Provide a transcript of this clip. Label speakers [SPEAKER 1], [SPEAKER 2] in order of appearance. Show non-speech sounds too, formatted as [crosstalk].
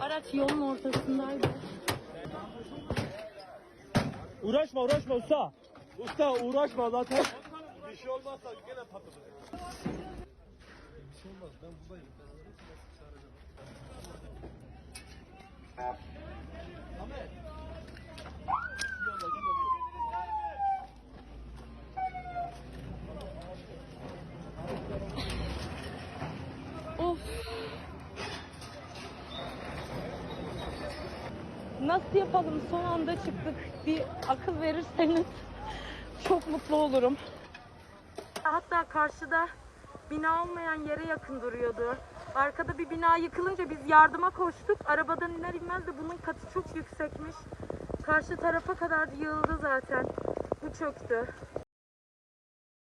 [SPEAKER 1] Araç yolun ortasındaydı.
[SPEAKER 2] Uğraşma uğraşma usta. Usta uğraşma zaten. Bir şey olmazsa gene patlatır.
[SPEAKER 1] Of. Nasıl yapalım? Son anda çıktık. Bir akıl verirseniz [laughs] çok mutlu olurum. Hatta karşıda bina olmayan yere yakın duruyordu. Arkada bir bina yıkılınca biz yardıma koştuk. Arabadan iner inmez de bunun katı çok yüksekmiş. Karşı tarafa kadar yığıldı zaten. Bu çöktü.